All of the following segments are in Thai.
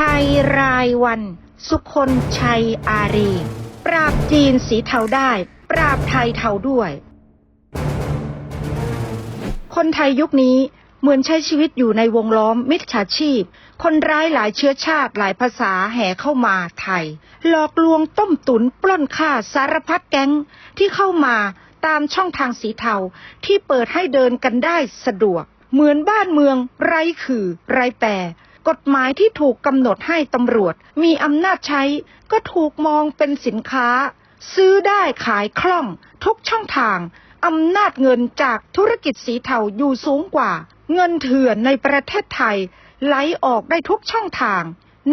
ไทยรายวัน สุคนชัยอารี ปราบจีนสีเทาได้ ปราบไทยเทาด้วย คนไทยยุคนี้เหมือนใช้ชีวิตอยู่ในวงล้อมมิจฉาชีพ คนร้ายหลายเชื้อชาติหลายภาษาแห่เข้ามาไทย หลอกลวงต้มตุนปล้นฆ่าสารพัดแก๊งที่เข้ามาตามช่องทางสีเทาที่เปิดให้เดินกันได้สะดวก เหมือนบ้านเมืองไร้ขื่อไร้แปร กฎหมายที่ถูกกำหนดให้ตำรวจมีอำนาจใช้ ก็ถูกมองเป็นสินค้า ซื้อได้ขายคล่อง ทุกช่องทางอำนาจเงินจากธุรกิจสีเทาอยู่สูงกว่า เงินเถื่อนในประเทศไทย ไหลออกได้ทุกช่องทาง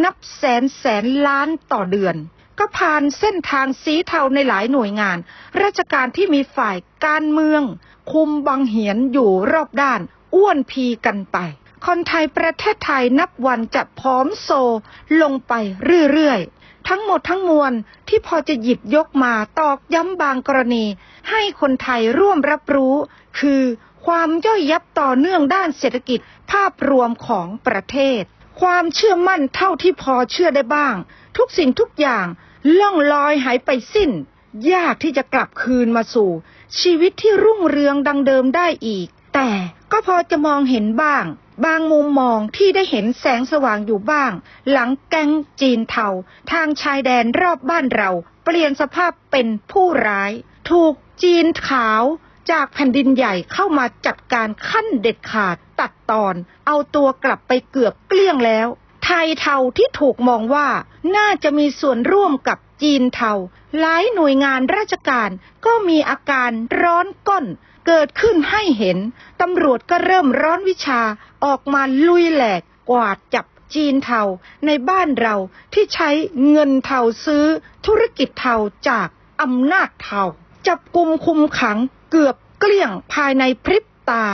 นับแสนแสนล้านต่อเดือน ก็ผ่านเส้นทางสีเทาในหลายหน่วยงาน ราชการที่มีฝ่ายการเมือง คุมบังเหียนอยู่รอบด้าน อ้วนพีกันไป คนไทยประเทศไทยนับวันจะผอมโซลงไปเรื่อยๆ ทั้งหมดทั้งมวลที่พอจะหยิบยกมาตอกย้ำบางกรณี ให้คนไทยร่วมรับรู้ คือความย่อยยับต่อเนื่องด้านเศรษฐกิจภาพรวมของประเทศ ความเชื่อมั่นเท่าที่พอเชื่อได้บ้าง ทุกสิ่งทุกอย่างล่องลอยหายไปสิ้น ยากที่จะกลับคืนมาสู่ ชีวิตที่รุ่งเรืองดังเดิมได้อีก แต่ก็พอจะมองเห็นบ้าง บางมุมมองที่ได้เห็นแสงสว่างอยู่บ้าง หลังแก๊งจีนเทาทางชายแดนรอบบ้านเรา เปลี่ยนสภาพเป็นผู้ร้าย ถูกจีนขาวจากแผ่นดินใหญ่เข้ามาจัดการขั้นเด็ดขาดตัดตอน เอาตัวกลับไปเกือบเกลี้ยงแล้ว ไทยเทาที่ถูกมองว่าน่าจะมีส่วนร่วมกับจีนเทา หลายหน่วยงานราชการก็มีอาการร้อนก้น เกิดขึ้นให้เห็น ตำรวจก็เริ่มร้อนวิชาออกมาลุยแหลกกวาดจับจีนเทาในบ้านเราที่ใช้เงินเทาซื้อธุรกิจเทาจากอำนาจเทาจับกลุ่มคุมขังเกือบเกลี้ยงภายในพริบตา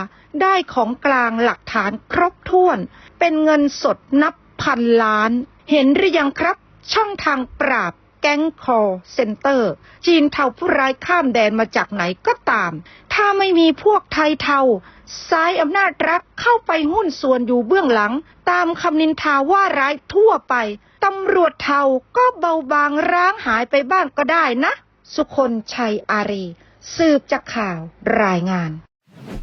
ได้ของกลางหลักฐานครบถ้วน เป็นเงินสดนับพันล้าน เห็นหรือยังครับ ช่องทางปราบ แก๊งคอเซ็นเตอร์ จีนเทาผู้ร้ายข้ามแดนมาจากไหนก็ตาม ถ้าไม่มีพวกไทยเทาซ้ายอำนาจรัฐเข้าไปหุ้นส่วนอยู่เบื้องหลัง ตามคำนินทาว่าร้ายทั่วไปตำรวจเทาก็เบาบางร้างหายไปบ้างก็ได้นะ สุคนชัยอารี สืบจากข่าวรายงาน